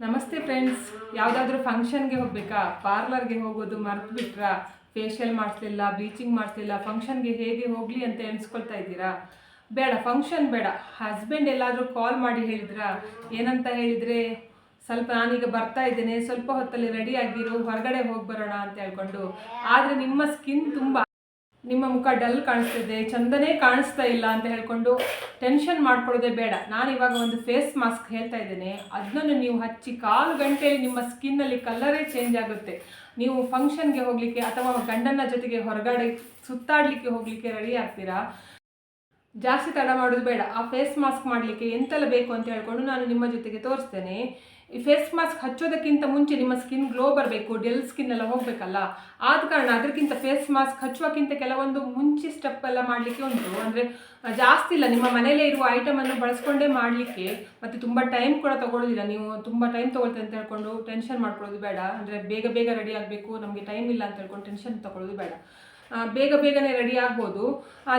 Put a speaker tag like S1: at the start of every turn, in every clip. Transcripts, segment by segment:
S1: ನಮಸ್ತೆ ಫ್ರೆಂಡ್ಸ್ ಯಾವುದಾದ್ರೂ ಫಂಕ್ಷನ್ಗೆ ಹೋಗ್ಬೇಕಾ? ಪಾರ್ಲರ್ಗೆ ಹೋಗೋದು ಮರ್ತು ಬಿಟ್ರಾ ಫೇಶಿಯಲ್ ಮಾಡಿಸ್ಲಿಲ್ಲ ಬ್ಲೀಚಿಂಗ್ ಮಾಡಿಸ್ಲಿಲ್ಲ ಫಂಕ್ಷನ್ಗೆ ಹೇಗೆ ಹೋಗಲಿ ಅಂತ ಎಣಿಸ್ಕೊಳ್ತಾ ಇದ್ದೀರಾ? ಬೇಡ ಫಂಕ್ಷನ್ ಬೇಡ. ಹಸ್ಬೆಂಡ್ ಎಲ್ಲಾದರೂ ಕಾಲ್ ಮಾಡಿ ಹೇಳಿದ್ರಾ? ಏನಂತ ಹೇಳಿದರೆ, ಸ್ವಲ್ಪ ನಾನೀಗ ಬರ್ತಾ ಇದ್ದೇನೆ, ಸ್ವಲ್ಪ ಹೊತ್ತಲ್ಲಿ ರೆಡಿ ಆಗಿರು, ಹೊರಗಡೆ ಹೋಗಿ ಬರೋಣ ಅಂತ ಹೇಳ್ಕೊಂಡು. ಆದರೆ ನಿಮ್ಮ ಸ್ಕಿನ್ ತುಂಬ ನಿಮ್ಮ ಮುಖ ಡಲ್ ಕಾಣಿಸ್ತಿದೆ, ಚಂದನೇ ಕಾಣಿಸ್ತಾ ಇಲ್ಲ ಅಂತ ಹೇಳ್ಕೊಂಡು ಟೆನ್ಷನ್ ಮಾಡ್ಕೊಳ್ಳೋದೇ ಬೇಡ. ನಾನು ಇವಾಗ ಒಂದು ಫೇಸ್ ಮಾಸ್ಕ್ ಹೇಳ್ತಾ ಇದ್ದೇನೆ. ಅದನ್ನು ನೀವು ಹಚ್ಚಿ ಕಾಲು ಗಂಟೆಯಲ್ಲಿ ನಿಮ್ಮ ಸ್ಕಿನ್ನಲ್ಲಿ ಕಲರೇ ಚೇಂಜ್ ಆಗುತ್ತೆ. ನೀವು ಫಂಕ್ಷನ್ಗೆ ಹೋಗಲಿಕ್ಕೆ ಅಥವಾ ಗಂಡನ ಜೊತೆಗೆ ಹೊರಗಡೆ ಸುತ್ತಾಡಲಿಕ್ಕೆ ಹೋಗಲಿಕ್ಕೆ ರೆಡಿ ಆಗ್ತೀರಾ? ಜಾಸ್ತಿ ತಡ ಮಾಡೋದು ಬೇಡ. ಆ ಫೇಸ್ ಮಾಸ್ಕ್ ಮಾಡಲಿಕ್ಕೆ ಎಂತೆಲ್ಲ ಬೇಕು ಅಂತ ಹೇಳ್ಕೊಂಡು ನಾನು ನಿಮ್ಮ ಜೊತೆಗೆ ತೋರಿಸ್ತೇನೆ. ಈ ಫೇಸ್ ಮಾಸ್ಕ್ ಹಚ್ಚೋದಕ್ಕಿಂತ ಮುಂಚೆ ನಿಮ್ಮ ಸ್ಕಿನ್ ಗ್ಲೋ ಬರಬೇಕು, ಡೆಲ್ ಸ್ಕಿನ್ ಎಲ್ಲ ಹೋಗಬೇಕಲ್ಲ? ಆದ ಕಾರಣ ಅದಕ್ಕಿಂತ ಫೇಸ್ ಮಾಸ್ಕ್ ಹಚ್ಚುವಕ್ಕಿಂತ ಕೆಲವೊಂದು ಮುಂಚೆ ಸ್ಟೆಪ್ ಎಲ್ಲ ಮಾಡಲಿಕ್ಕೆ ಉಂಟು. ಅಂದರೆ ಜಾಸ್ತಿ ಇಲ್ಲ. ನಿಮ್ಮ ಮನೆಯಲ್ಲೇ ಇರುವ ಐಟಮನ್ನು ಬಳಸ್ಕೊಂಡೇ ಮಾಡಲಿಕ್ಕೆ ಮತ್ತು ತುಂಬ ಟೈಮ್ ಕೂಡ ತಗೊಳ್ಳೋದಿಲ್ಲ ನೀವು ತುಂಬ ಟೈಮ್ ತೊಗೊಳ್ತೀವಿ ಅಂತ ಹೇಳ್ಕೊಂಡು ಟೆನ್ಷನ್ ಮಾಡ್ಕೊಳ್ಳೋದು ಬೇಡ. ಅಂದರೆ, ಬೇಗ ಬೇಗ ರೆಡಿ ಆಗಬೇಕು. ನಮಗೆ ಟೈಮ್ ಇಲ್ಲ ಅಂತ ಹೇಳ್ಕೊಂಡು ಟೆನ್ಷನ್ ತಗೊಳ್ಳೋದು ಬೇಡ. ಬೇಗ ಬೇಗನೆ ರೆಡಿ ಆಗ್ಬೋದು.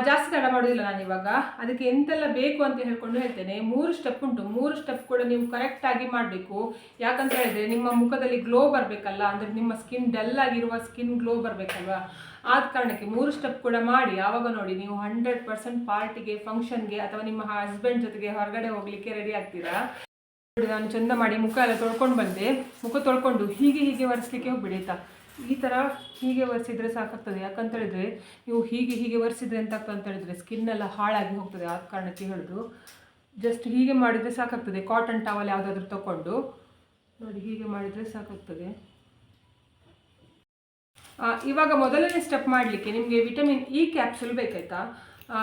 S1: ಜಾಸ್ತಿ ತಡ ಮಾಡೋದಿಲ್ಲ ನಾನು ಇವಾಗ. ಅದಕ್ಕೆ ಎಂತೆಲ್ಲ ಬೇಕು ಅಂತ ಹೇಳ್ಕೊಂಡು ಹೇಳ್ತೇನೆ. ಮೂರು ಸ್ಟೆಪ್ ಉಂಟು. ಮೂರು ಸ್ಟೆಪ್ ಕೂಡ ನೀವು ಕರೆಕ್ಟಾಗಿ ಮಾಡಬೇಕು. ಯಾಕಂತ ಹೇಳಿದ್ರೆ ನಿಮ್ಮ ಮುಖದಲ್ಲಿ ಗ್ಲೋ ಬರಬೇಕಲ್ಲ, ಅಂದರೆ ನಿಮ್ಮ ಸ್ಕಿನ್ ಡಲ್ ಆಗಿರುವ ಸ್ಕಿನ್ ಗ್ಲೋ ಬರಬೇಕಲ್ವಾ? ಆದ ಕಾರಣಕ್ಕೆ ಮೂರು ಸ್ಟೆಪ್ ಕೂಡ ಮಾಡಿ. ಆವಾಗ ನೋಡಿ, ನೀವು ಹಂಡ್ರೆಡ್ ಪರ್ಸೆಂಟ್ ಪಾರ್ಟಿಗೆ ಫಂಕ್ಷನ್ಗೆ ಅಥವಾ ನಿಮ್ಮ ಹಸ್ಬೆಂಡ್ ಜೊತೆಗೆ ಹೊರಗಡೆ ಹೋಗಲಿಕ್ಕೆ ರೆಡಿ ಆಗ್ತೀರಾ? ನಾನು ಚಂದ ಮಾಡಿ ಮುಖ ಎಲ್ಲ ತೊಳ್ಕೊಂಡು ಬಂದೆ. ಮುಖ ತೊಳ್ಕೊಂಡು ಹೀಗೆ ಹೀಗೆ ಒರೆಸ್ಲಿಕ್ಕೆ ಹೋಗ್ಬಿಡಿ ಆಯ್ತಾ? ಈ ಥರ ಹೀಗೆ ಒರೆಸಿದ್ರೆ ಸಾಕಾಗ್ತದೆ. ಯಾಕಂತ ಹೇಳಿದ್ರೆ ನೀವು ಹೀಗೆ ಹೀಗೆ ಒರೆಸಿದ್ರೆ ಅಂತ ಹೇಳಿದ್ರೆ ಸ್ಕಿನ್ ಎಲ್ಲ ಹಾಳಾಗಿ ಹೋಗ್ತದೆ ಆ ಕಾರಣಕ್ಕೆ ಹೇಳೋದು. ಜಸ್ಟ್ ಹೀಗೆ ಮಾಡಿದರೆ ಸಾಕಾಗ್ತದೆ. ಕಾಟನ್ ಟವಲ್ ಯಾವುದಾದ್ರೂ ತಗೊಂಡು ನೋಡಿ, ಹೀಗೆ ಮಾಡಿದರೆ ಸಾಕಾಗ್ತದೆ. ಇವಾಗ ಮೊದಲನೇ ಸ್ಟೆಪ್ ಮಾಡಲಿಕ್ಕೆ ನಿಮಗೆ vitamin E capsule ಬೇಕಾಯ್ತಾ?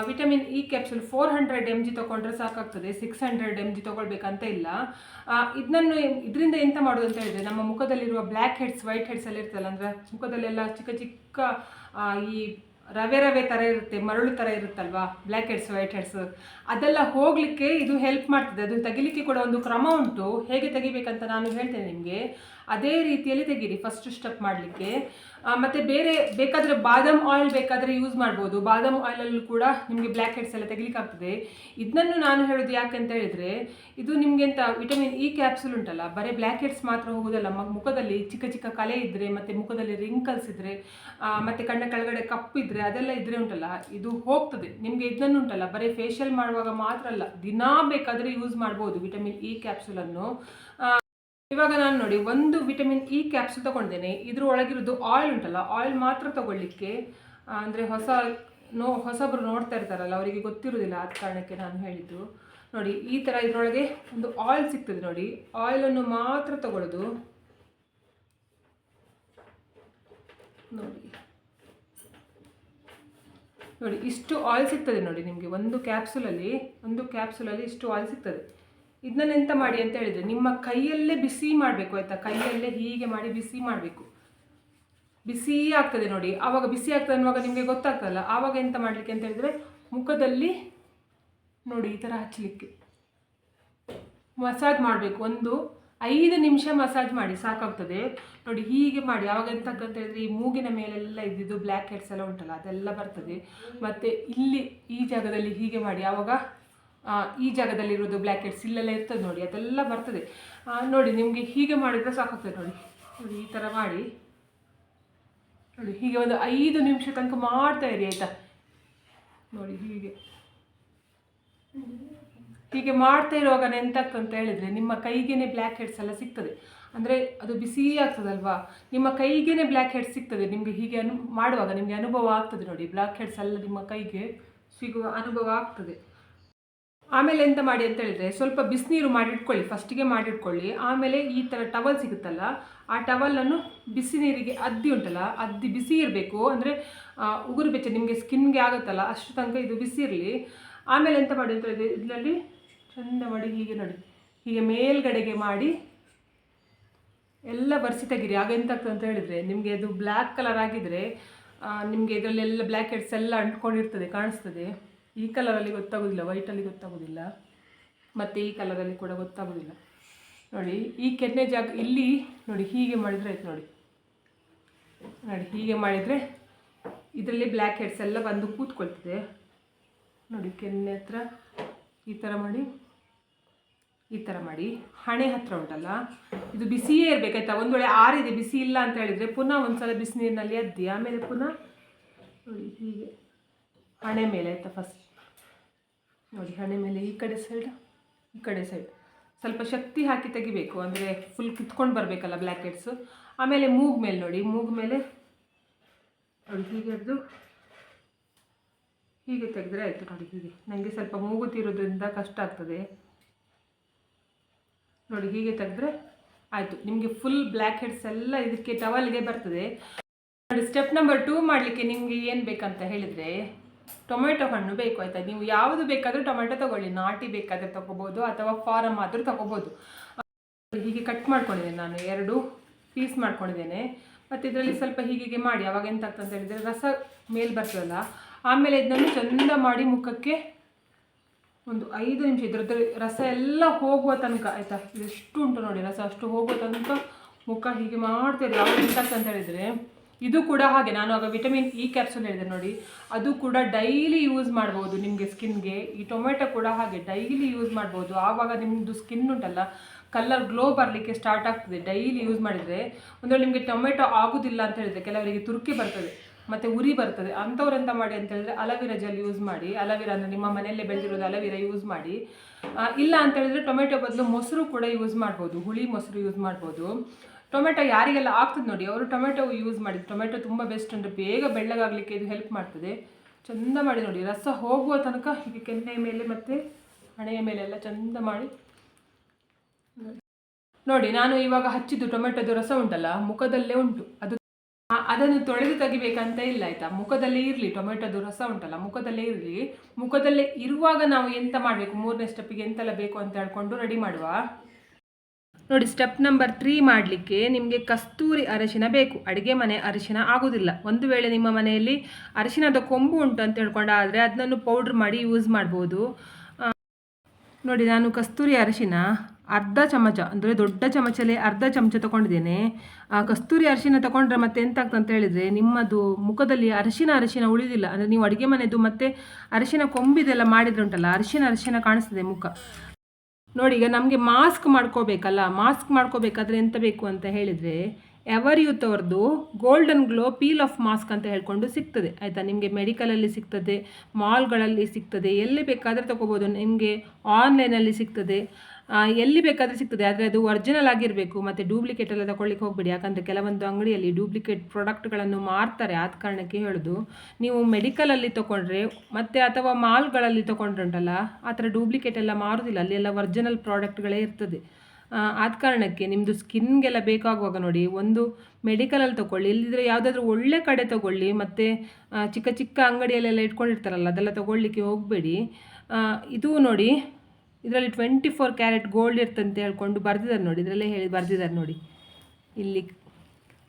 S1: Vitamin E capsule four hundred M G ತೊಗೊಂಡ್ರೆ ಸಾಕಾಗ್ತದೆ ಸಿಕ್ಸ್ ಹಂಡ್ರೆಡ್ ಎಂ ಜಿ ತೊಗೊಳ್ಬೇಕಂತ ಇಲ್ಲ. ಇದನ್ನು ಇದರಿಂದ ಎಂತ ಮಾಡೋದು ಅಂತ ಹೇಳಿದ್ರೆ, ನಮ್ಮ ಮುಖದಲ್ಲಿರುವ ಬ್ಲ್ಯಾಕ್ ಹೆಡ್ಸ್ ವೈಟ್ ಹೆಡ್ಸ್ ಎಲ್ಲ ಇರ್ತಲ್ಲ ಅಂದರೆ ಮುಖದಲ್ಲೆಲ್ಲ ಚಿಕ್ಕ ಚಿಕ್ಕ ಈ ರವೆ ರವೆ ಥರ ಇರುತ್ತೆ, ಮರಳು ಥರ ಇರುತ್ತಲ್ವಾ ಬ್ಲ್ಯಾಕ್ ಹೆಡ್ಸ್ ವೈಟ್ ಹೆಡ್ಸ್ ಅದೆಲ್ಲ ಹೋಗಲಿಕ್ಕೆ ಇದು ಹೆಲ್ಪ್ ಮಾಡ್ತದೆ ಅದು ತೆಗಿಲಿಕ್ಕೆ ಕೂಡ ಒಂದು ಕ್ರಮ ಉಂಟು. ಹೇಗೆ ತೆಗಿಬೇಕಂತ ನಾನು ಹೇಳ್ತೇನೆ ನಿಮಗೆ. ಅದೇ ರೀತಿಯಲ್ಲಿ ತೆಗೀರಿ. ಫಸ್ಟ್ ಸ್ಟೆಪ್ ಮಾಡಲಿಕ್ಕೆ. ಮತ್ತು ಬೇರೆ ಬೇಕಾದರೆ ಬಾದಾಮ್ ಆಯಿಲ್ ಬೇಕಾದರೆ ಯೂಸ್ ಮಾಡ್ಬೋದು. ಬಾದಾಮ್ ಆಯಿಲಲ್ಲೂ ಕೂಡ ನಿಮಗೆ ಬ್ಲ್ಯಾಕ್ ಹೆಡ್ಸ್ ಎಲ್ಲ ತೆಗಿಲಿಕ್ಕೆ ಆಗ್ತದೆ ಇದನ್ನು ನಾನು ಹೇಳೋದು ಯಾಕೆ ಅಂತ ಹೇಳಿದರೆ, ಇದು ನಿಮಗೆಂತ ವಿಟಮಿನ್ ಇ ಕ್ಯಾಪ್ಸುಲ್ ಉಂಟಲ್ಲ, ಬರೀ ಬ್ಲ್ಯಾಕ್ ಹೆಡ್ಸ್ ಮಾತ್ರ ಹೋಗೋದಲ್ಲ ಮುಖದಲ್ಲಿ ಚಿಕ್ಕ ಚಿಕ್ಕ ಕಲೆ ಇದ್ದರೆ ಮತ್ತು ಮುಖದಲ್ಲಿ ರಿಂಕಲ್ಸ್ ಇದ್ದರೆ ಮತ್ತು ಕಣ್ಣ ಕೆಳಗಡೆ ಕಪ್ಪು ಇದ್ದರೆ ಅದೆಲ್ಲ ಇದ್ದರೆ ಉಂಟಲ್ಲ, ಇದು ಹೋಗ್ತದೆ. ನಿಮಗೆ ಇದನ್ನು ಉಂಟಲ್ಲ, ಬರೀ ಫೇಶಿಯಲ್ ಮಾಡುವಾಗ ಮಾತ್ರ ಅಲ್ಲ, ದಿನಾ ಬೇಕಾದರೆ ಯೂಸ್ ಮಾಡ್ಬೋದು ವಿಟಮಿನ್ ಇ ಕ್ಯಾಪ್ಸುಲನ್ನು ಇವಾಗ ನಾನು ನೋಡಿ ಒಂದು ವಿಟಮಿನ್ ಇ ಕ್ಯಾಪ್ಸುಲ್ ತಗೊಂಡಿದ್ದೇನೆ ಇದ್ರ ಒಳಗಿರೋದು ಆಯಿಲ್ ಉಂಟಲ್ಲ ಆಯಿಲ್ ಮಾತ್ರ ತಗೊಳ್ಳಿಕ್ಕೆ ಅಂದರೆ ಹೊಸ ನೋ, ಹೊಸಬ್ರು ನೋಡ್ತಾ ಇರ್ತಾರಲ್ಲ, ಅವರಿಗೆ ಗೊತ್ತಿರೋದಿಲ್ಲ ಆದ ಕಾರಣಕ್ಕೆ ನಾನು ಹೇಳಿದ್ದು. ನೋಡಿ, ಈ ಥರ ಇದರೊಳಗೆ ಒಂದು ಆಯಿಲ್ ಸಿಗ್ತದೆ ನೋಡಿ. ಆಯಿಲನ್ನು ಮಾತ್ರ ತಗೊಳ್ಳೋದು. ನೋಡಿ. ನೋಡಿ, ಇಷ್ಟು ಆಯಿಲ್ ಸಿಗ್ತದೆ ನೋಡಿ ನಿಮಗೆ. ಒಂದು ಕ್ಯಾಪ್ಸುಲಲ್ಲಿ ಒಂದು ಕ್ಯಾಪ್ಸುಲಲ್ಲಿ ಇಷ್ಟು ಆಯಿಲ್ ಸಿಗ್ತದೆ. ಇದನ್ನ ಎಂತ ಮಾಡಿ ಅಂತ ಹೇಳಿದ್ರೆ, ನಿಮ್ಮ ಕೈಯಲ್ಲೇ ಬಿಸಿ ಮಾಡಬೇಕು ಆಯ್ತಾ? ಕೈಯಲ್ಲೇ ಹೀಗೆ ಮಾಡಿ ಬಿಸಿ ಮಾಡಬೇಕು. ಬಿಸಿ ಆಗ್ತದೆ ನೋಡಿ. ಆವಾಗ ಬಿಸಿ ಆಗ್ತದೆ ಅನ್ನುವಾಗ ನಿಮಗೆ ಗೊತ್ತಾಗ್ತದಲ್ಲ? ಆವಾಗ ಎಂತ ಮಾಡಲಿಕ್ಕೆ ಅಂತ ಹೇಳಿದ್ರೆ, ಮುಖದಲ್ಲಿ ನೋಡಿ ಈ ಥರ ಹಚ್ಚಲಿಕ್ಕೆ. ಮಸಾಜ್ ಮಾಡಬೇಕು. ಒಂದು ಐದು ನಿಮಿಷ ಮಸಾಜ್ ಮಾಡಿ, ಸಾಕಾಗ್ತದೆ. ನೋಡಿ ಹೀಗೆ ಮಾಡಿ. ಆವಾಗ ಎಂತ ಆಗ್ತದೆ ಅಂತ ಹೇಳಿದ್ರೆ, ಈ ಮೂಗಿನ ಮೇಲೆಲ್ಲ ಇದ್ದಿದ್ದು ಬ್ಲ್ಯಾಕ್ ಹೆಡ್ಸ್ ಎಲ್ಲ ಉಂಟಲ್ಲ, ಅದೆಲ್ಲ ಬರ್ತದೆ. ಮತ್ತು ಇಲ್ಲಿ ಈ ಜಾಗದಲ್ಲಿ ಹೀಗೆ ಮಾಡಿ. ಆವಾಗ ಈ ಜಾಗದಲ್ಲಿರೋದು ಬ್ಲ್ಯಾಕ್ ಹೆಡ್ಸ್ ಇಲ್ಲೆಲ್ಲ ಇರ್ತದೆ ನೋಡಿ, ಅದೆಲ್ಲ ಬರ್ತದೆ. ನೋಡಿ, ನಿಮಗೆ ಹೀಗೆ ಮಾಡಿದರೆ ಸಾಕಾಗ್ತದೆ ನೋಡಿ. ನೋಡಿ, ಈ ಥರ ಮಾಡಿ. ನೋಡಿ, ಹೀಗೆ ಒಂದು ಐದು ನಿಮಿಷ ತನಕ ಮಾಡ್ತಾ ಇರಿ, ಆಯಿತಾ? ನೋಡಿ, ಹೀಗೆ. ಹೀಗೆ ಮಾಡ್ತಾ ಇರುವಾಗ ಎಂತಾಗ್ತದೆ ಅಂತ ಹೇಳಿದರೆ ನಿಮ್ಮ ಕೈಗೇನೆ ಬ್ಲ್ಯಾಕ್ ಹೆಡ್ಸ್ ಎಲ್ಲ ಸಿಗ್ತದೆ. ಅಂದರೆ ಅದು ಬಿಸಿ ಆಗ್ತದಲ್ವಾ? ನಿಮ್ಮ ಕೈಗೇನೆ ಬ್ಲ್ಯಾಕ್ ಹೆಡ್ಸ್ ಸಿಗ್ತದೆ. ನಿಮಗೆ ಹೀಗೆ ಅನು, ಮಾಡುವಾಗ ನಿಮಗೆ ಅನುಭವ ಆಗ್ತದೆ ನೋಡಿ. ಬ್ಲ್ಯಾಕ್ ಹೆಡ್ಸ್ ಎಲ್ಲ ನಿಮ್ಮ ಕೈಗೆ ಸಿಗುವ ಅನುಭವ ಆಗ್ತದೆ. ಆಮೇಲೆ ಎಂತ ಮಾಡಿ ಅಂತ ಹೇಳಿದ್ರೆ ಸ್ವಲ್ಪ ಬಿಸಿನೀರು ಮಾಡಿಟ್ಕೊಳ್ಳಿ, ಫಸ್ಟಿಗೆ ಮಾಡಿಟ್ಕೊಳ್ಳಿ. ಆಮೇಲೆ ಈ ಥರ ಟವಲ್ ಸಿಗುತ್ತಲ್ಲ, ಆ ಟವಲನ್ನು ಬಿಸಿ ನೀರಿಗೆ ಅದ್ದಿ ಉಂಟಲ್ಲ, ಅದ್ದಿ ಬಿಸಿ ಇರಬೇಕು. ಅಂದರೆ ಉಗುರು ಬೆಚ್ಚ ನಿಮಗೆ ಸ್ಕಿನ್ಗೆ ಆಗುತ್ತಲ್ಲ, ಅಷ್ಟು ತನಕ ಇದು ಬಿಸಿ ಇರಲಿ. ಆಮೇಲೆ ಎಂತ ಮಾಡಿ ಅಂತ ಹೇಳಿದ್ರೆ ಇದರಲ್ಲಿ ಚಂದ ಮಾಡಿ ಹೀಗೆ ನೋಡಿ, ಹೀಗೆ ಮೇಲ್ಗಡೆಗೆ ಮಾಡಿ ಎಲ್ಲ ಬರ್ಸಿ ತೆಗಿರಿ. ಆಗ ಎಂತ ಆಗ್ತದೆ ಅಂತ ಹೇಳಿದರೆ, ನಿಮಗೆ ಅದು ಬ್ಲ್ಯಾಕ್ ಕಲರ್ ಆಗಿದ್ರೆ ನಿಮಗೆ ಇದರಲ್ಲೆಲ್ಲ ಬ್ಲ್ಯಾಕ್ ಹೆಡ್ಸ್ ಎಲ್ಲ ಅಂಟ್ಕೊಂಡಿರ್ತದೆ, ಕಾಣಿಸ್ತದೆ. ಈ ಕಲರಲ್ಲಿ ಗೊತ್ತಾಗೋದಿಲ್ಲ ವೈಟಲ್ಲಿ ಗೊತ್ತಾಗೋದಿಲ್ಲ, ಮತ್ತು ಈ ಕಲರಲ್ಲಿ ಕೂಡ ಗೊತ್ತಾಗೋದಿಲ್ಲ. ನೋಡಿ, ಈ ಕೆನ್ನೆ ಜಾಗ ಇಲ್ಲಿ, ನೋಡಿ, ಹೀಗೆ ಮಾಡಿದರೆ ಆಯ್ತು ನೋಡಿ. ನೋಡಿ, ಹೀಗೆ ಮಾಡಿದರೆ ಇದರಲ್ಲಿ ಬ್ಲ್ಯಾಕ್ ಹೆಡ್ಸ್ ಎಲ್ಲ ಬಂದು ಕೂತ್ಕೊಳ್ತಿದೆ. ನೋಡಿ, ಕೆನ್ನೆ ಹತ್ರ ಈ ಥರ ಮಾಡಿ, ಈ ಥರ ಮಾಡಿ. ಹಣೆ ಹತ್ರ ಉಂಟಲ್ಲ, ಇದು ಬಿಸಿಯೇ ಇರಬೇಕಾಯ್ತಾ ಒಂದು ವೇಳೆ ಆರಿದೆ, ಬಿಸಿ ಇಲ್ಲ ಅಂತ ಹೇಳಿದರೆ ಪುನಃ ಒಂದ್ಸಲ ಬಿಸಿನೀರಿನಲ್ಲಿ ಅದ್ದಿ. ಆಮೇಲೆ ಪುನಃ, ನೋಡಿ, ಹೀಗೆ ಹಣೆ ಮೇಲೆ, ಆಯಿತಾ ಫಸ್ಟ್ ನೋಡಿ, ಹಣೆ ಮೇಲೆ ಈ ಕಡೆ ಸೈಡ್ ಈ ಕಡೆ ಸೈಡ್ ಸ್ವಲ್ಪ ಶಕ್ತಿ ಹಾಕಿ ತೆಗಿಬೇಕು, ಅಂದರೆ ಫುಲ್ ಕಿತ್ಕೊಂಡು ಬರಬೇಕಲ್ಲ ಬ್ಲ್ಯಾಕೆಟ್ಸು ಆಮೇಲೆ ಮೂಗ್ ಮೇಲೆ ನೋಡಿ, ಮೂಗ್ ಮೇಲೆ ನೋಡಿ, ಹೀಗೆ ಅದು ಹೀಗೆ ತೆಗೆದ್ರೆ ಆಯಿತು ನೋಡಿ, ಹೀಗೆ. ನನಗೆ ಸ್ವಲ್ಪ ಮೂಗುತ್ತಿರೋದ್ರಿಂದ ಕಷ್ಟ ಆಗ್ತದೆ. ನೋಡಿ, ಹೀಗೆ ತೆಗೆದ್ರೆ ಆಯಿತು. ನಿಮಗೆ ಫುಲ್ ಬ್ಲ್ಯಾಕ್ ಹೆಡ್ಸ್ ಎಲ್ಲ ಇದಕ್ಕೆ ಟವಲ್ಗೆ ಬರ್ತದೆ. ನೋಡಿ ಸ್ಟೆಪ್ ನಂಬರ್ ಟೂ ಮಾಡಲಿಕ್ಕೆ ನಿಮಗೆ ಏನು ಬೇಕಂತ ಹೇಳಿದರೆ ಟೊಮೆಟೊ ಹಣ್ಣು ಬೇಕು ಆಯಿತಾ? ನೀವು ಯಾವುದು ಬೇಕಾದರೂ ಟೊಮೆಟೊ ತಗೊಳ್ಳಿ. ನಾಟಿ ಬೇಕಾದರೆ ತಗೋಬೋದು, ಅಥವಾ ಫಾರಮ್ ಆದರೂ ತಗೋಬೋದು. ಹೀಗೆ ಕಟ್ ಮಾಡ್ಕೊಂಡಿದ್ದೇನೆ ನಾನು. ಎರಡು ಪೀಸ್ ಮಾಡ್ಕೊಂಡಿದ್ದೇನೆ. ಮತ್ತು ಇದರಲ್ಲಿ ಸ್ವಲ್ಪ ಹೀಗೆ ಮಾಡಿ. ಅವಾಗ ಎಂತ ಆಗ್ತದೆ ಅಂತ ಹೇಳಿದರೆ ರಸ ಮೇಲೆ ಬರ್ತದಲ್ಲ, ಆಮೇಲೆ ಇದನ್ನು ಚಂದ ಮಾಡಿ ಮುಖಕ್ಕೆ ಒಂದು ಐದು ನಿಮಿಷ ಇದ್ರದ್ದು ರಸ ಎಲ್ಲ ಹೋಗುವ ತನಕ ಆಯಿತಾ? ಎಷ್ಟು ಉಂಟು ನೋಡಿ ರಸ. ಅಷ್ಟು ಹೋಗುವ ತನಕ ಮುಖ ಹೀಗೆ ಮಾಡ್ತೀರಿ ಅವಾಗ ಎಂತಾಗ್ತದೆ ಅಂತ ಹೇಳಿದರೆ ಇದು ಕೂಡ ಹಾಗೆ, ನಾನು ಆಗ ವಿಟಮಿನ್ ಇ ಕ್ಯಾಪ್ಸೂಲ್ ಹೇಳಿದೆ ನೋಡಿ. ಅದು ಕೂಡ ಡೈಲಿ ಯೂಸ್ ಮಾಡ್ಬೋದು ನಿಮಗೆ ಸ್ಕಿನ್ಗೆ. ಈ ಟೊಮೆಟೊ ಕೂಡ ಹಾಗೆ ಡೈಲಿ ಯೂಸ್ ಮಾಡ್ಬೋದು. ಆವಾಗ ನಿಮ್ಮದು ಸ್ಕಿನ್ ಉಂಟಲ್ಲ ಕಲರ್ ಗ್ಲೋ ಬರಲಿಕ್ಕೆ ಸ್ಟಾರ್ಟ್ ಆಗ್ತದೆ ಡೈಲಿ ಯೂಸ್ ಮಾಡಿದರೆ. ಒಂದು ವೇಳೆ ನಿಮಗೆ ಟೊಮೆಟೊ ಆಗೋದಿಲ್ಲ ಅಂತ ಹೇಳಿದರೆ, ಕೆಲವರಿಗೆ ತುರ್ಕಿ ಬರ್ತದೆ, ಮತ್ತು ಉರಿ ಬರ್ತದೆ. ಅಂಥವ್ರು ಎಂತ ಮಾಡಿ ಅಂತ ಹೇಳಿದ್ರೆ ಅಲವಿರಾ ಜೆಲ್ ಯೂಸ್ ಮಾಡಿ ಅಲವಿರಾ ಅಂದರೆ ನಿಮ್ಮ ಮನೆಯಲ್ಲೇ ಬೆಳೆದಿರೋದು ಅಲವಿರಾ ಯೂಸ್ ಮಾಡಿ. ಇಲ್ಲ ಅಂತ ಹೇಳಿದ್ರೆ ಟೊಮೆಟೊ ಬದಲು ಮೊಸರು ಕೂಡ ಯೂಸ್ ಮಾಡ್ಬೋದು, ಹುಳಿ ಮೊಸರು ಯೂಸ್ ಮಾಡ್ಬೋದು. ಟೊಮೆಟೊ ಯಾರಿಗೆಲ್ಲ ಆಗ್ತದೆ ನೋಡಿ, ಅವರು ಟೊಮೆಟೊ ಯೂಸ್ ಮಾಡಿ ಟೊಮೆಟೊ ತುಂಬ ಬೆಸ್ಟ್ ಅಂದರೆ ಬೇಗ ಬೆಳ್ಳಗಾಗಲಿಕ್ಕೆ ಇದು ಹೆಲ್ಪ್ ಮಾಡ್ತದೆ. ಚಂದ ಮಾಡಿ ನೋಡಿ, ರಸ ಹೋಗುವ ತನಕ ಹೀಗೆ ಕೆನ್ನೆಯ ಮೇಲೆ ಮತ್ತು ಹಣೆಯ ಮೇಲೆ ಎಲ್ಲ ಚಂದ ಮಾಡಿ ನೋಡಿ, ನಾನು ಇವಾಗ ಹಚ್ಚಿದ್ದು ಟೊಮೆಟೊದು ರಸ ಉಂಟಲ್ಲ, ಮುಖದಲ್ಲೇ ಉಂಟು. ಅದು ಅದನ್ನು ತೊಳೆದು ತೆಗಿಬೇಕಂತ ಇಲ್ಲ, ಆಯ್ತಾ? ಮುಖದಲ್ಲೇ ಇರಲಿ, ಟೊಮೆಟೊದು ರಸ ಉಂಟಲ್ಲ, ಮುಖದಲ್ಲೇ ಇರಲಿ. ಮುಖದಲ್ಲೇ ಇರುವಾಗ ನಾವು ಎಂತ ಮಾಡಬೇಕು? ಮೂರನೇ ಸ್ಟೆಪ್ಪಿಗೆ ಎಂತೆಲ್ಲ ಬೇಕು ಅಂತ ಹೇಳ್ಕೊಂಡು ರೆಡಿ ಮಾಡುವ. ನೋಡಿ ಸ್ಟೆಪ್ ನಂಬರ್ ತ್ರೀ ಮಾಡಲಿಕ್ಕೆ ನಿಮಗೆ ಕಸ್ತೂರಿ ಅರಶಿನ ಬೇಕು. ಅಡುಗೆ ಮನೆ ಅರಿಶಿನ ಆಗೋದಿಲ್ಲ. ಒಂದು ವೇಳೆ ನಿಮ್ಮ ಮನೆಯಲ್ಲಿ ಅರಿಶಿನದ ಕೊಂಬು ಉಂಟು ಅಂತ ಹೇಳ್ಕೊಂಡಾದರೆ ಅದನ್ನು ಪೌಡ್ರ್ ಮಾಡಿ ಯೂಸ್ ಮಾಡ್ಬೋದು. ನೋಡಿ, ನಾನು ಕಸ್ತೂರಿ ಅರಶಿನ ಅರ್ಧ ಚಮಚ, ಅಂದರೆ ದೊಡ್ಡ ಚಮಚಲ್ಲಿ ಅರ್ಧ ಚಮಚ ತೊಗೊಂಡಿದ್ದೇನೆ. ಕಸ್ತೂರಿ ಅರಶಿನ ತಗೊಂಡ್ರೆ ಮತ್ತೆ ಎಂತ ಆಗ್ತದೆ ಅಂತ ಹೇಳಿದರೆ ನಿಮ್ಮದು ಮುಖದಲ್ಲಿ ಅರಿಶಿನ ಅರಿಶಿನ ಉಳಿದಿಲ್ಲ. ಅಂದರೆ ನೀವು ಅಡುಗೆ ಮನೆದು ಮತ್ತೆ ಅರಶಿನ ಕೊಂಬಿದೆಲ್ಲ ಮಾಡಿದ್ರೆ ಉಂಟಲ್ಲ ಅರಿಶಿನ ಅರಿಶಿನ ಕಾಣಿಸ್ತದೆ ಮುಖ. ನೋಡಿ, ಈಗ ನಮಗೆ ಮಾಸ್ಕ್ ಮಾಡ್ಕೋಬೇಕಲ್ಲ ಮಾಸ್ಕ್ ಮಾಡ್ಕೋಬೇಕಾದ್ರೆ ಎಂತ ಬೇಕು ಅಂತ ಹೇಳಿದರೆ ಎವರ್ ಯೂತ್ ಅವ್ರದ್ದು golden glow peel off mask ಅಂತ ಹೇಳ್ಕೊಂಡು ಸಿಗ್ತದೆ. ಆಯಿತಾ? ನಿಮಗೆ ಮೆಡಿಕಲಲ್ಲಿ ಸಿಗ್ತದೆ ಮಾಲ್ಗಳಲ್ಲಿ ಸಿಗ್ತದೆ, ಎಲ್ಲಿ ಬೇಕಾದರೆ ತೊಗೋಬೋದು. ನಿಮಗೆ ಆನ್ಲೈನಲ್ಲಿ ಸಿಗ್ತದೆ. ಎಲ್ಲಿ ಬೇಕಾದರೆ ಸಿಗ್ತದೆ, ಆದರೆ ಅದು ಒರಿಜಿನಲ್ ಆಗಿರಬೇಕು, ಮತ್ತು ಡೂಪ್ಲಿಕೇಟ್ ಎಲ್ಲ ತಗೊಳ್ಳಿಕ್ಕೆ ಹೋಗಬೇಡಿ. ಯಾಕಂದರೆ ಕೆಲವೊಂದು ಅಂಗಡಿಯಲ್ಲಿ ಡೂಪ್ಲಿಕೇಟ್ ಪ್ರಾಡಕ್ಟ್ಗಳನ್ನು ಮಾರ್ತಾರೆ, ಆದ ಕಾರಣಕ್ಕೆ ಹೇಳೋದು. ನೀವು ಮೆಡಿಕಲಲ್ಲಿ ತೊಗೊಂಡ್ರೆ, ಮತ್ತು ಅಥವಾ ಮಾಲ್ಗಳಲ್ಲಿ ತೊಗೊಂಡ್ರೆ ಉಂಟಲ್ಲ ಆ ಥರ ಡೂಪ್ಲಿಕೇಟ್ ಎಲ್ಲ ಮಾರೋದಿಲ್ಲ. ಅಲ್ಲಿ ಎಲ್ಲ ಒರಿಜಿನಲ್ ಪ್ರಾಡಕ್ಟ್ಗಳೇ ಇರ್ತದೆ. ಆದ ಕಾರಣಕ್ಕೆ ನಿಮ್ಮದು ಸ್ಕಿನ್ಗೆಲ್ಲ ಬೇಕಾಗುವಾಗ ನೋಡಿ, ಒಂದು ಮೆಡಿಕಲಲ್ಲಿ ತೊಗೊಳ್ಳಿ ಇಲ್ಲದಿದ್ದರೆ ಯಾವುದಾದ್ರೂ ಒಳ್ಳೆ ಕಡೆ ತೊಗೊಳ್ಳಿ, ಮತ್ತು ಚಿಕ್ಕ ಚಿಕ್ಕ ಅಂಗಡಿಯಲ್ಲೆಲ್ಲ ಇಟ್ಕೊಂಡಿರ್ತಾರಲ್ಲ, ಅದೆಲ್ಲ ತೊಗೊಳ್ಳಿಕ್ಕೆ ಹೋಗಬೇಡಿ. ಇದು ನೋಡಿ ಇದರಲ್ಲಿ ಟ್ವೆಂಟಿ ಫೋರ್ ಕ್ಯಾರೆಟ್ ಗೋಲ್ಡ್ ಇರ್ತಂತ ಹೇಳ್ಕೊಂಡು ಬರ್ದಿದ್ದಾರೆ ನೋಡಿ, ಇದರಲ್ಲೇ ಹೇಳಿ ಬರ್ದಿದ್ದಾರೆ ನೋಡಿ. ಇಲ್ಲಿ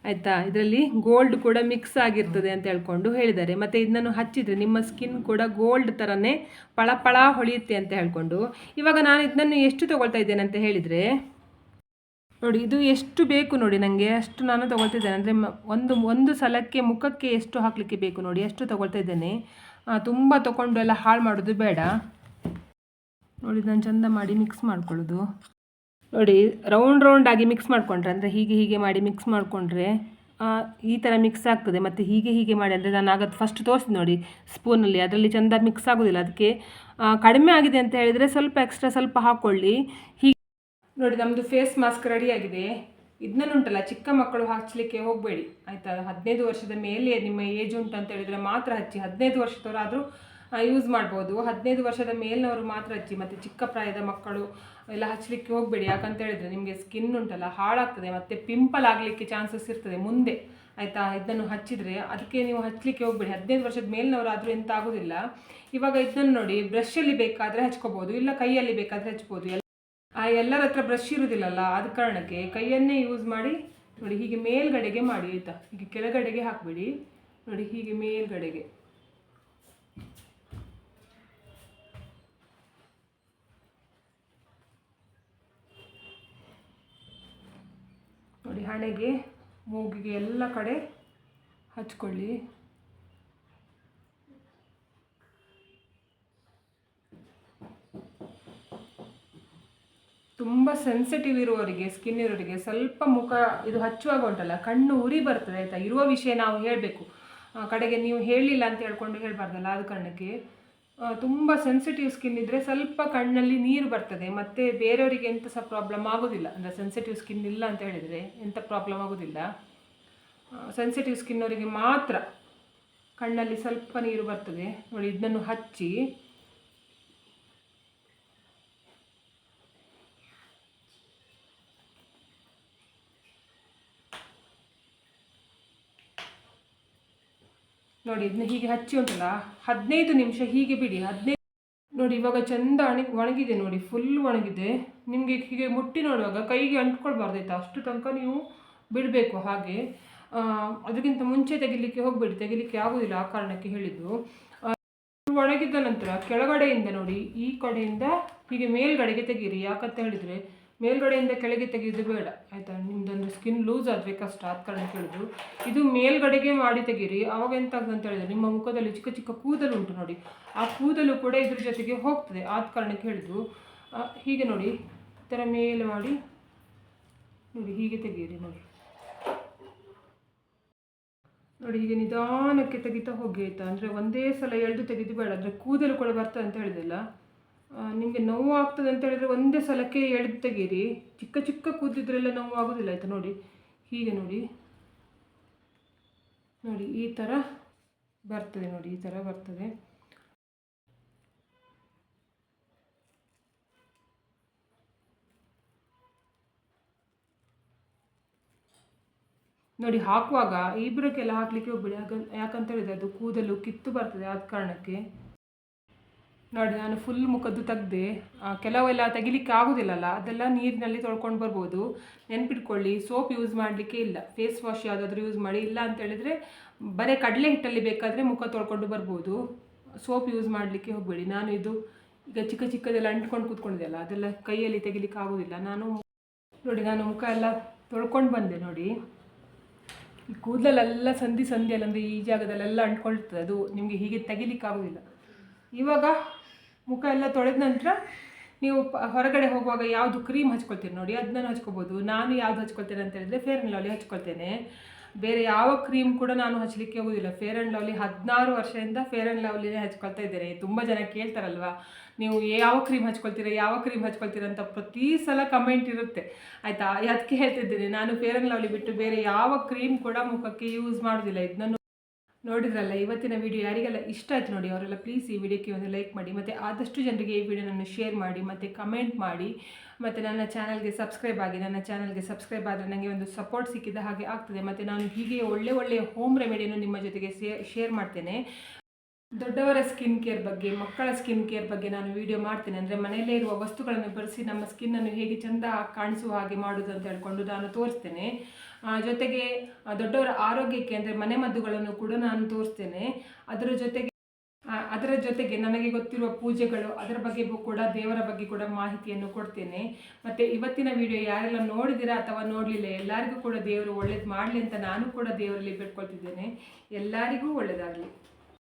S1: ಆಯಿತಾ? ಇದರಲ್ಲಿ ಗೋಲ್ಡ್ ಕೂಡ ಮಿಕ್ಸ್ ಆಗಿರ್ತದೆ ಅಂತ ಹೇಳ್ಕೊಂಡು ಹೇಳಿದ್ದಾರೆ. ಮತ್ತು ಇದನ್ನು ಹಚ್ಚಿದರೆ ನಿಮ್ಮ ಸ್ಕಿನ್ ಕೂಡ ಗೋಲ್ಡ್ ಥರನೇ ಪಳ ಪಳ ಹೊಳೆಯುತ್ತೆ ಅಂತ ಹೇಳ್ಕೊಂಡು. ಇವಾಗ ನಾನು ಇದನ್ನು ಎಷ್ಟು ತೊಗೊಳ್ತಾ ಇದ್ದೇನೆ ಅಂತ ಹೇಳಿದರೆ, ನೋಡಿ ಇದು ಎಷ್ಟು ಬೇಕು ನೋಡಿ ನನಗೆ ಅಷ್ಟು ನಾನು ತೊಗೊಳ್ತಿದ್ದೇನೆ ಅಂದರೆ ಒಂದು ಒಂದು ಸಲಕ್ಕೆ ಮುಖಕ್ಕೆ ಎಷ್ಟು ಹಾಕಲಿಕ್ಕೆ ಬೇಕು ನೋಡಿ, ಅಷ್ಟು ತೊಗೊಳ್ತಾ ಇದ್ದೇನೆ. ತುಂಬ ತೊಗೊಂಡು ಎಲ್ಲ ಹಾಳು ಮಾಡೋದು ಬೇಡ. ನೋಡಿ, ನಾನು ಚಂದ ಮಾಡಿ ಮಿಕ್ಸ್ ಮಾಡ್ಕೊಳ್ಳೋದು. ನೋಡಿ ರೌಂಡ್ ರೌಂಡಾಗಿ ಮಿಕ್ಸ್ ಮಾಡಿಕೊಂಡ್ರೆ, ಅಂದರೆ ಹೀಗೆ ಹೀಗೆ ಮಾಡಿ ಮಿಕ್ಸ್ ಮಾಡಿಕೊಂಡ್ರೆ ಈ ಥರ ಮಿಕ್ಸ್ ಆಗ್ತದೆ. ಮತ್ತು ಹೀಗೆ ಹೀಗೆ ಮಾಡಿ, ಅಂದರೆ ನಾನು ಆಗದು ಫಸ್ಟ್ ತೋರಿಸಿದೆ ನೋಡಿ ಸ್ಪೂನಲ್ಲಿ ಅದರಲ್ಲಿ ಚಂದ ಮಿಕ್ಸ್ ಆಗೋದಿಲ್ಲ. ಅದಕ್ಕೆ ಕಡಿಮೆ ಆಗಿದೆ ಅಂತ ಹೇಳಿದರೆ ಸ್ವಲ್ಪ ಎಕ್ಸ್ಟ್ರಾ ಸ್ವಲ್ಪ ಹಾಕ್ಕೊಳ್ಳಿ ಹೀಗೆ, ನೋಡಿ ನಮ್ಮದು ಫೇಸ್ ಮಾಸ್ಕ್ ರೆಡಿ ಆಗಿದೆ. ಇದನ್ನುಂಟಲ್ಲ ಚಿಕ್ಕ ಮಕ್ಕಳು ಹಚ್ಚಲಿಕ್ಕೆ ಹೋಗಬೇಡಿ. ಆಯಿತಾ? ಹದಿನೈದು ವರ್ಷದ ಮೇಲೆ ನಿಮ್ಮ ಏಜ್ ಉಂಟು ಅಂತ ಹೇಳಿದರೆ ಮಾತ್ರ ಹಚ್ಚಿ, ಹದಿನೈದು ವರ್ಷದವರಾದರೂ ಯೂಸ್ ಮಾಡ್ಬೋದು. ಹದಿನೈದು ವರ್ಷದ ಮೇಲಿನವರು ಮಾತ್ರ ಹಚ್ಚಿ ಮತ್ತು ಚಿಕ್ಕ ಪ್ರಾಯದ ಮಕ್ಕಳು ಎಲ್ಲ ಹಚ್ಚಲಿಕ್ಕೆ ಹೋಗಬೇಡಿ. ಯಾಕಂತ ಹೇಳಿದರೆ ನಿಮಗೆ ಸ್ಕಿನ್ ಉಂಟಲ್ಲ, ಹಾಳಾಗ್ತದೆ, ಮತ್ತು ಪಿಂಪಲ್ ಆಗಲಿಕ್ಕೆ ಚಾನ್ಸಸ್ ಇರ್ತದೆ ಮುಂದೆ. ಆಯಿತಾ? ಇದನ್ನು ಹಚ್ಚಿದರೆ ಅದಕ್ಕೆ ನೀವು ಹಚ್ಚಲಿಕ್ಕೆ ಹೋಗಬೇಡಿ. ಹದಿನೈದು ವರ್ಷದ ಮೇಲಿನವರು ಆದರೂ ಎಂತ ಆಗೋದಿಲ್ಲ. ಇವಾಗ ಇದನ್ನು ನೋಡಿ ಬ್ರಷಲ್ಲಿ ಬೇಕಾದರೆ ಹಚ್ಕೋಬೋದು, ಇಲ್ಲ ಕೈಯಲ್ಲಿ ಬೇಕಾದರೆ ಹಚ್ಬೋದು. ಎಲ್ಲ ಆ, ಎಲ್ಲರ ಹತ್ರ ಬ್ರಷ್ ಇರೋದಿಲ್ಲಲ್ಲ, ಆದ ಕಾರಣಕ್ಕೆ ಕೈಯನ್ನೇ ಯೂಸ್ ಮಾಡಿ, ನೋಡಿ ಹೀಗೆ ಮೇಲ್ಗಡೆಗೆ ಮಾಡಿ, ಆಯಿತಾ? ಹೀಗೆ ಕೆಳಗಡೆಗೆ ಹಾಕಬೇಡಿ. ನೋಡಿ ಹೀಗೆ ಮೇಲ್ಗಡೆಗೆ. ನೋಡಿ, ಹಣೆಗೆ, ಮೂಗಿಗೆ ಎಲ್ಲ ಕಡೆ ಹಚ್ಕೊಳ್ಳಿ. ತುಂಬ ಸೆನ್ಸಿಟಿವ್ ಇರುವವರಿಗೆ ಸ್ಕಿನ್ ಇರೋರಿಗೆ ಸ್ವಲ್ಪ ಮುಖ ಇದು ಹಚ್ಚುವಾಗ ಉಂಟಲ್ಲ, ಕಣ್ಣು ಉರಿ ಬರ್ತದೆ ಆಯಿತಾ? ಇರುವ ವಿಷಯ ನಾವು ಹೇಳಬೇಕು. ಕಡೆಗೆ ನೀವು ಹೇಳಲಿಲ್ಲ ಅಂತ ಹೇಳ್ಕೊಂಡು ಹೇಳಬಾರ್ದಲ್ಲ, ಆದ ಕಾರಣಕ್ಕೆ ತುಂಬ ಸೆನ್ಸಿಟಿವ್ ಸ್ಕಿನ್ ಇದ್ದರೆ ಸ್ವಲ್ಪ ಕಣ್ಣಲ್ಲಿ ನೀರು ಬರ್ತದೆ, ಮತ್ತು ಬೇರೆಯವರಿಗೆ ಎಂಥ ಸಹ ಪ್ರಾಬ್ಲಮ್ ಆಗೋದಿಲ್ಲ. ಅಂದರೆ ಸೆನ್ಸಿಟಿವ್ ಸ್ಕಿನ್ ಇಲ್ಲ ಅಂತ ಹೇಳಿದರೆ ಎಂಥ ಪ್ರಾಬ್ಲಮ್ ಆಗೋದಿಲ್ಲ. ಸೆನ್ಸಿಟಿವ್ ಸ್ಕಿನ್ ಅವರಿಗೆ ಮಾತ್ರ ಕಣ್ಣಲ್ಲಿ ಸ್ವಲ್ಪ ನೀರು ಬರ್ತದೆ. ನೋಡಿ, ಇದನ್ನು ಹಚ್ಚಿ ನೋಡಿ ಇದನ್ನ ಹೀಗೆ ಹಚ್ಚಿ ಉಂಟಲ್ಲ, ಹದಿನೈದು ನಿಮಿಷ ಹೀಗೆ ಬಿಡಿ, ಹದಿನೈದು ನೋಡಿ, ಇವಾಗ ಚಂದ ಅಣಿ, ಒಣಗಿದೆ ನೋಡಿ ಫುಲ್ ಒಣಗಿದೆ. ನಿಮಗೆ ಹೀಗೆ ಮುಟ್ಟಿ ನೋಡುವಾಗ ಕೈಗೆ ಅಂಟ್ಕೊಳ್ಬಾರ್ದಾಯ್ತು ಅಷ್ಟು ತನಕ ನೀವು ಬಿಡಬೇಕು ಹಾಗೆ. ಅದಕ್ಕಿಂತ ಮುಂಚೆ ತೆಗಿಲಿಕ್ಕೆ ಹೋಗಬೇಡಿ, ತೆಗಿಲಿಕ್ಕೆ ಆಗೋದಿಲ್ಲ ಆ ಕಾರಣಕ್ಕೆ ಹೇಳಿದ್ದು. ಒಣಗಿದ ನಂತರ ಕೆಳಗಡೆಯಿಂದ ನೋಡಿ, ಈ ಕಡೆಯಿಂದ ಹೀಗೆ ಮೇಲ್ಗಡೆಗೆ ತೆಗೀರಿ, ಯಾಕಂತ ಹೇಳಿದರೆ ಮೇಲ್ಗಡೆಯಿಂದ ಕೆಳಗೆ ತೆಗೆಯೋದು ಬೇಡ. ಆಯಿತಾ? ನಿಮ್ದೊಂದು ಸ್ಕಿನ್ ಲೂಸ್ ಆದರೆ ಕಷ್ಟ ಆದ ಕಾರಣ ಕೇಳಿದ್ರು ಇದು ಮೇಲ್ಗಡೆಗೆ ಮಾಡಿ ತೆಗೀರಿ. ಆವಾಗ ಎಂತ ಅಂತ ಹೇಳಿದ್ರೆ ನಿಮ್ಮ ಮುಖದಲ್ಲಿ ಚಿಕ್ಕ ಚಿಕ್ಕ ಕೂದಲು ಉಂಟು ನೋಡಿ. ಆ ಕೂದಲು ಕೂಡ ಇದ್ರ ಜೊತೆಗೆ ಹೋಗ್ತದೆ ಆದ ಕಾರಣಕ್ಕೆ ಹೇಳಿದ್ರು ಹೀಗೆ ನೋಡಿ. ಈ ಥರ ಮೇಲೆ ಮಾಡಿ, ನೋಡಿ ಹೀಗೆ ತೆಗೀರಿ ನೋಡಿ. ನೋಡಿ ಹೀಗೆ ನಿಧಾನಕ್ಕೆ ತೆಗಿತಾ ಹೋಗಿ, ಆಯ್ತಾ? ಅಂದರೆ ಒಂದೇ ಸಲ ಎಳೆದು ತೆಗೆದು ಬೇಡ, ಅಂದರೆ ಕೂದಲು ಕೂಡ ಬರ್ತದೆ ಅಂತ ಹೇಳಿದೆಲ್ಲ ನಿಮಗೆ ನೋವು ಆಗ್ತದೆ ಅಂತ ಹೇಳಿದರೆ ಒಂದೇ ಸಲಕ್ಕೆ ಎಳೆದು ತೆಗೀರಿ. ಚಿಕ್ಕ ಚಿಕ್ಕ ಕೂದಿದ್ರೆಲ್ಲ ನೋವು ಆಗೋದಿಲ್ಲ ಆಯಿತಾ ನೋಡಿ. ಹೀಗೆ ನೋಡಿ. ನೋಡಿ, ಈ ಥರ ಬರ್ತದೆ ನೋಡಿ, ಈ ಥರ ಬರ್ತದೆ. ನೋಡಿ, ಹಾಕುವಾಗ ಇಬ್ಬರಕ್ಕೆಲ್ಲ ಹಾಕಲಿಕ್ಕೆ ಹೋಗ್ಬೇಡಿ. ಯಾಕ ಯಾಕಂತ ಹೇಳಿದ್ರೆ ಅದು ಕೂದಲು ಕಿತ್ತು ಬರ್ತದೆ ಆದ ಕಾರಣಕ್ಕೆ. ನೋಡಿ, ನಾನು ಫುಲ್ ಮುಖದ್ದು ತೆಗ್ದೆ ಕೆಲವೆಲ್ಲ ತೆಗಿಲಿಕ್ಕೆ ಆಗೋದಿಲ್ಲಲ್ಲ, ಅದೆಲ್ಲ ನೀರಿನಲ್ಲಿ ತೊಳ್ಕೊಂಡು ಬರ್ಬೋದು. ನೆನ್ಪಿಟ್ಕೊಳ್ಳಿ, ಸೋಪ್ ಯೂಸ್ ಮಾಡಲಿಕ್ಕೆ ಇಲ್ಲ. ಫೇಸ್ ವಾಶ್ ಯಾವುದಾದ್ರೂ ಯೂಸ್ ಮಾಡಿ, ಇಲ್ಲ ಅಂತ ಹೇಳಿದ್ರೆ ಬರೀ ಕಡಲೆ ಹಿಟ್ಟಲ್ಲಿ ಬೇಕಾದರೆ ಮುಖ ತೊಳ್ಕೊಂಡು ಬರ್ಬೋದು. ಸೋಪ್ ಯೂಸ್ ಮಾಡಲಿಕ್ಕೆ ಹೋಗಬೇಡಿ. ನಾನು ಇದು ಈಗ ಚಿಕ್ಕ ಚಿಕ್ಕದೆಲ್ಲ ಅಂಟ್ಕೊಂಡು ಕೂತ್ಕೊಂಡಿದೆಯಲ್ಲ ಅದೆಲ್ಲ ಕೈಯಲ್ಲಿ ತೆಗಿಲಿಕ್ಕೆ ಆಗೋದಿಲ್ಲ. ನಾನು ನೋಡಿ, ನಾನು ಮುಖ ಎಲ್ಲ ತೊಳ್ಕೊಂಡು ಬಂದೆ ನೋಡಿ. ಈ ಕೂದಲೆಲ್ಲ ಸಂಧಿ ಸಂಧಿಯಲ್ಲಿ ಅಂದರೆ ಈ ಜಾಗದಲ್ಲೆಲ್ಲ ಅಂಟ್ಕೊಳ್ತದೆ. ಅದು ನಿಮಗೆ ಹೀಗೆ ತೆಗಿಲಿಕ್ಕೆ ಆಗೋದಿಲ್ಲ. ಇವಾಗ ಮುಖ ಎಲ್ಲ ತೊಳೆದ ನಂತರ ನೀವು ಹೊರಗಡೆ ಹೋಗುವಾಗ ಯಾವುದು ಕ್ರೀಮ್ ಹಚ್ಕೊಳ್ತೀರಿ ನೋಡಿ ಅದನ್ನ ಹಚ್ಕೋಬೋದು, ನಾನು ಯಾವ್ದು ಹಚ್ಕೊಳ್ತೇನೆ ಅಂತ ಹೇಳಿದ್ರೆ ಫೇರ್ ಆ್ಯಂಡ್ ಲವ್ಲಿ ಹಚ್ಕೊಳ್ತೇನೆ. ಬೇರೆ ಯಾವ ಕ್ರೀಮ್ ಕೂಡ ನಾನು ಹಚ್ಚಲಿಕ್ಕೆ ಹೋಗೋದಿಲ್ಲ. ಫೇರ್ ಆ್ಯಂಡ್ ಲವ್ಲಿ ಹದಿನಾರು ವರ್ಷದಿಂದ ಫೇರ್ ಆ್ಯಂಡ್ ಲವ್ಲಿನೇ ಹಚ್ಕೊಳ್ತಾ ಇದ್ದೇನೆ. ತುಂಬ ಜನ ಕೇಳ್ತಾರಲ್ವ, ನೀವು ಯಾವ ಕ್ರೀಮ್ ಹಚ್ಕೊಳ್ತೀರಾ, ಯಾವ ಕ್ರೀಮ್ ಹಚ್ಕೊಳ್ತೀರಾ ಅಂತ ಪ್ರತಿ ಸಲ ಕಮೆಂಟ್ ಇರುತ್ತೆ. ಆಯಿತಾ? ಅದಕ್ಕೆ ಹೇಳ್ತಿದ್ದೀನಿ ನಾನು ಫೇರ್ ಆ್ಯಂಡ್ ಲವ್ಲಿ ಬಿಟ್ಟು ಬೇರೆ ಯಾವ ಕ್ರೀಮ್ ಕೂಡ ಮುಖಕ್ಕೆ ಯೂಸ್ ಮಾಡೋದಿಲ್ಲ. ಇದನ್ನು ನೋಡಿದ್ರಲ್ಲ, ಇವತ್ತಿನ ವಿಡಿಯೋ ಯಾರಿಗೆಲ್ಲ ಇಷ್ಟ ಆಯ್ತು ನೋಡಿ, ಅವರೆಲ್ಲ ಪ್ಲೀಸ್ ಈ ವಿಡಿಯೋಕ್ಕೆ ಒಂದು ಲೈಕ್ ಮಾಡಿ, ಮತ್ತು ಆದಷ್ಟು ಜನರಿಗೆ ಈ ವಿಡಿಯೋನನ್ನು ಶೇರ್ ಮಾಡಿ, ಮತ್ತು ಕಮೆಂಟ್ ಮಾಡಿ, ಮತ್ತು ನನ್ನ ಚಾನಲ್ಗೆ ಸಬ್ಸ್ಕ್ರೈಬ್ ಆಗಿ, ನನ್ನ ಚಾನಲ್ಗೆ ಸಬ್ಸ್ಕ್ರೈಬ್ ಆದರೆ ನನಗೆ ಒಂದು ಸಪೋರ್ಟ್ ಸಿಕ್ಕಿದ ಹಾಗೆ ಆಗ್ತದೆ. ಮತ್ತು ನಾನು ಹೀಗೆ ಒಳ್ಳೆ ಒಳ್ಳೆಯ ಹೋಮ್ ರೆಮಿಡಿಯನ್ನು ನಿಮ್ಮ ಜೊತೆಗೆ ಶೇರ್ ಮಾಡ್ತೇನೆ. ದೊಡ್ಡವರ ಸ್ಕಿನ್ ಕೇರ್ ಬಗ್ಗೆ, ಮಕ್ಕಳ ಸ್ಕಿನ್ ಕೇರ್ ಬಗ್ಗೆ ನಾನು ವಿಡಿಯೋ ಮಾಡ್ತೇನೆ. ಅಂದರೆ ಮನೆಯಲ್ಲೇ ಇರುವ ವಸ್ತುಗಳನ್ನು ಬಳಸಿ ನಮ್ಮ ಸ್ಕಿನ್ನನ್ನು ಹೇಗೆ ಚೆಂದ ಕಾಣಿಸುವ ಹಾಗೆ ಮಾಡೋದು ಅಂತ ಹೇಳ್ಕೊಂಡು ನಾನು ತೋರಿಸ್ತೇನೆ. ಜೊತೆಗೆ ದೊಡ್ಡವರ ಆರೋಗ್ಯಕ್ಕೆ ಅಂದರೆ ಮನೆಮದ್ದುಗಳನ್ನು ಕೂಡ ನಾನು ತೋರಿಸ್ತೇನೆ. ಅದರ ಜೊತೆಗೆ ಅದರ ಜೊತೆಗೆ ನನಗೆ ಗೊತ್ತಿರುವ ಪೂಜೆಗಳು, ಅದರ ಬಗ್ಗೆ ಕೂಡ ದೇವರ ಬಗ್ಗೆ ಕೂಡ ಮಾಹಿತಿಯನ್ನು ಕೊಡ್ತೇನೆ. ಮತ್ತು ಇವತ್ತಿನ ವಿಡಿಯೋ ಯಾರೆಲ್ಲ ನೋಡಿದಿರಾ ಅಥವಾ ನೋಡಲಿಲ್ಲ, ಎಲ್ಲರಿಗೂ ಕೂಡ ದೇವರು ಒಳ್ಳೇದು ಮಾಡಲಿ ಅಂತ ನಾನು ಕೂಡ ದೇವರಲ್ಲಿ ಬೇಡ್ಕೊಳ್ತಿದ್ದೇನೆ. ಎಲ್ಲರಿಗೂ ಒಳ್ಳೆಯದಾಗಲಿ